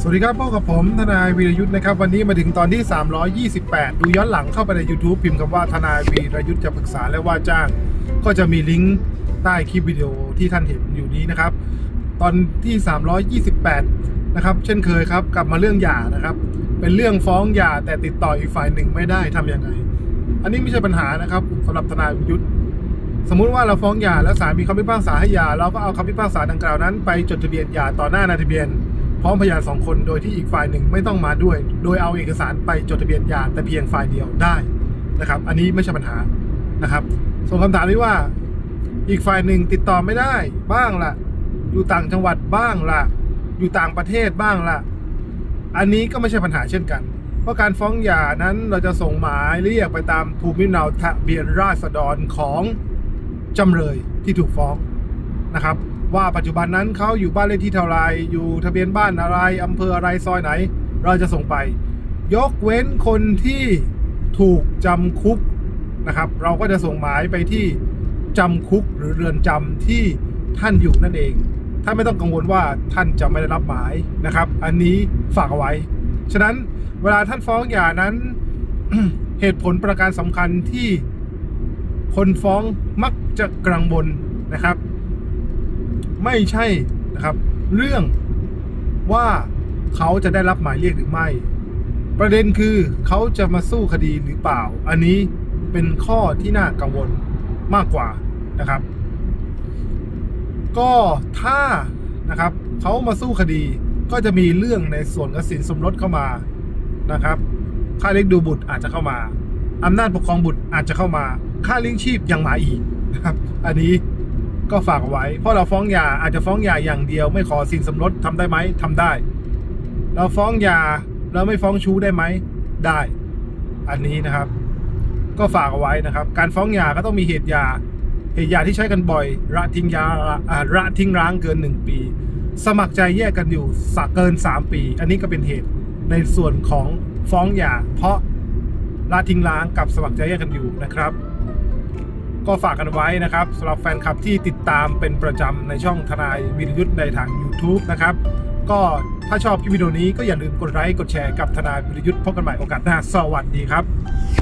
สวัสดีครับพบกับผมทนายวีรยุทธ์นะครับ วันนี้มาถึงตอนที่ 328 ดูย้อนหลังเข้าไปใน YouTube พิมพ์คำว่าทนายวีรยุทธ์จะปรึกษาและว่าจ้าง ก็จะมีลิงก์ใต้คลิปวิดีโอที่ท่านเห็นอยู่นี้นะครับ ตอนที่ 328 นะครับ เช่นเคยครับ กลับมาเรื่องหย่านะครับ เป็นเรื่องฟ้องหย่าแต่ติดต่ออีกฝ่ายหนึ่งไม่ได้ทำยังไง อันนี้ไม่ใช่ปัญหานะครับสำหรับทนายวีรยุทธ์สมมุติว่าเราฟ้องหย่าแล้วศาลมีคำพิพากษาให้หย่าเราก็เอาคำพิพากษาดังกล่าวนั้น ไปจดทะเบียนหย่าต่อหน้านายทะเบียน พร้อมพยานสองคนโดยที่อีกฝ่ายหนึ่งไม่ต้องมาด้วย โดยเอาเอกสารไปจดทะเบียนหย่าแต่เพียงฝ่ายเดียวได้นะครับ อันนี้ไม่ใช่ปัญหานะครับ ส่วนคำถามที่ว่าอีกฝ่ายหนึ่งติดต่อไม่ได้บ้างละอยู่ต่างจังหวัดบ้างละอยู่ต่างประเทศบ้างละอันนี้ก็ไม่ใช่ปัญหาเช่นกัน เพราะการฟ้องหย่านั้นเราจะส่งหมายเรียกไปตามภูมิลำเนาทะเบียนราษฎรของจำเลยที่ถูกฟ้อง นะครับ ว่าปัจจุบันนั้นเขาอยู่บ้านเลขที่เท่าไรอยู่ทะเบียนบ้านอะไรอำเภออะไรซอยไหน เราจะส่งไป ยกเว้นคนที่ถูกจำคุกนะครับ เราก็จะส่งหมายไปที่จำคุกหรือเรือนจำที่ท่านอยู่นั่นเองท่านไม่ต้องกังวลว่าท่านจะไม่ได้รับหมายนะครับ อันนี้ฝากเอาไว้ ฉะนั้นเวลาท่านฟ้องหย่านั้น เหตุผลประการสำคัญที่คนฟ้องมักจะกังวลนะครับ ไม่ใช่นะครับ เรื่องว่าเขาจะได้รับหมายเรียกหรือไม่ ประเด็นคือเขาจะมาสู้คดีหรือเปล่า อันนี้เป็นข้อที่น่ากังวลมากกว่านะครับ ก็ถ้านะครับเขามาสู้คดีก็จะมีเรื่องในส่วนกสินสมรสเข้ามานะครับ ค่าเลี้ยงดูบุตรอาจจะเข้ามาอำนาจปกครองบุตรอาจจะเข้ามา ค่าเลี้ยงชีพยังมาอีกนะครับ อันนี้ ก็ฝากไว้ เพราะเราฟ้องหย่าอาจจะฟ้องหย่าอย่างเดียว ไม่ขอสินสมรสทำได้ไหมทำได้ เราฟ้องหย่าเราไม่ฟ้องชู้ได้ไหมได้ อันนี้นะครับ ก็ฝากเอาไว้นะครับ การฟ้องหย่าก็ต้องมีเหตุหย่าเหตุหย่าที่ใช้กันบ่อย ระทิ้งยาระทิ้งร้างเกิน1ปี สมัครใจแยกกันอยู่สักเกิน3ปี อันนี้ก็เป็นเหตุในส่วนของฟ้องหย่าเพราะละทิ้งร้างกับสมัครใจแยกกันอยู่นะครับ ก็ฝากกันไว้นะครับสำหรับแฟนคลับที่ติดตามเป็นประจำในช่องทนายวิรยุทธ์ในทาง YouTube นะครับ ก็ถ้าชอบคลิปวิดีโอนี้ก็อย่าลืมกดไลค์กดแชร์กับทนายวิรยุทธ์พบกันใหม่โอกาสหน้าสวัสดีครับ